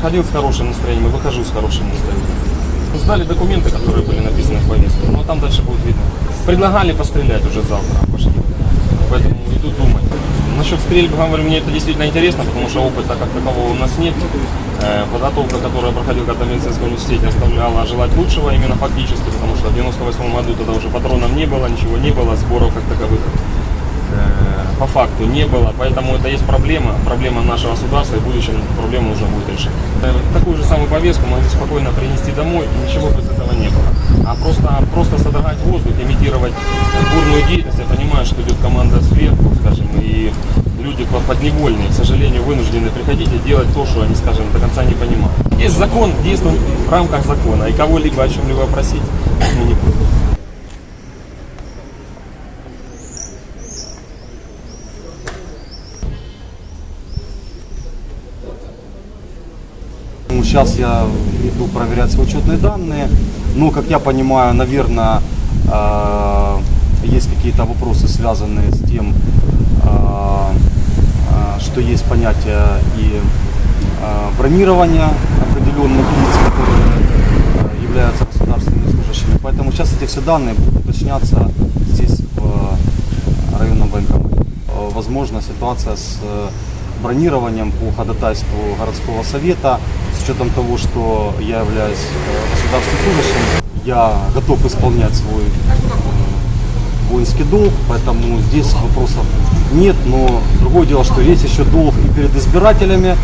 заходил с хорошим настроением и выхожу с хорошим настроением. Сдали документы, которые были написаны в повестке, но там дальше будет видно. Предлагали пострелять уже завтра, пошли. Поэтому иду думать. Насчет стрельбы, говорю, мне это действительно интересно, потому что опыта как такового у нас нет. Э, Подготовка, которая проходила когда в медицинском университете, оставляла желать лучшего именно фактически, потому что в 98 году тогда уже патронов не было, ничего не было, сборов как таковых по факту не было, поэтому это есть проблема, проблема нашего государства, и в будущем эту проблему нужно будет решить. Э, Такую же самую повестку могли спокойно принести домой, и ничего без этого не было. А просто, просто содрогать воздух, имитировать бурную деятельность, я понимаю, что идет команда сверху, скажем, и люди по- подневольные, к сожалению, вынуждены приходить и делать то, что они, скажем, до конца не понимают. Есть закон, действуем в рамках закона, и кого-либо о чем-либо просить мы не будем. Ну, Сейчас я иду проверять свои учетные данные. Но, как я понимаю, наверное, э, есть какие-то вопросы, связанные с тем, э, э, что есть понятие и бронирования определенных лиц, которые являются государственными служащими. Поэтому сейчас эти все данные будут уточняться здесь, в районном военкомате. Возможно, ситуация с бронированием по ходатайству городского совета, с учетом того, что я являюсь э, государственным служащим, я готов исполнять свой э, воинский долг, поэтому здесь вопросов нет, но другое дело, что есть еще долг и перед избирателями,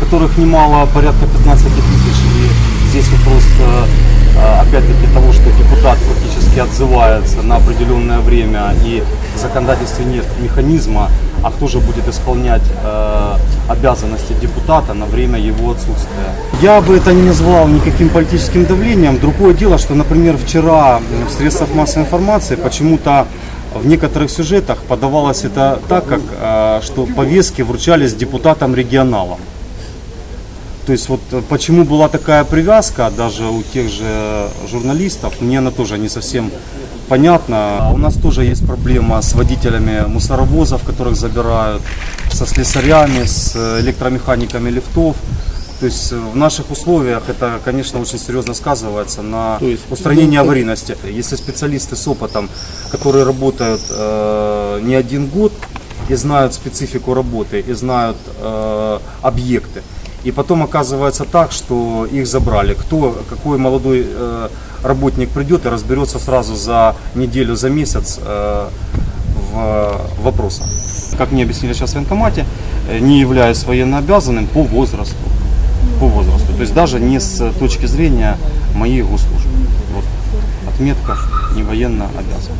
которых немало, порядка 15 тысяч, и здесь вопрос э, опять-таки того, что депутат фактически отзывается на определенное время и в законодательстве нет механизма, а кто же будет исполнять э, обязанности депутата на время его отсутствия. Я бы это не назвал никаким политическим давлением. Другое дело, что, например, вчера в средствах массовой информации почему-то в некоторых сюжетах подавалось это так, как, э, что повестки вручались депутатам-регионалам. То есть вот э, почему была такая привязка даже у тех же журналистов, мне она тоже не совсем понятна. А У нас тоже есть проблема с водителями мусоровозов, которых забирают, со слесарями, с э, электромеханиками лифтов. То есть э, в наших условиях это, конечно, очень серьезно сказывается на устранении аварийности. Если специалисты с опытом, которые работают э, не один год и знают специфику работы, и знают э, объекты, и потом оказывается так, что их забрали. Кто, какой молодой э, работник придет и разберется сразу за неделю, за месяц э, в вопросах. Как мне объяснили сейчас в военкомате, э, не являясь военнообязанным по возрасту. По возрасту. То есть даже не с точки зрения моей госслужбы. Вот. Отметка не военно обязан.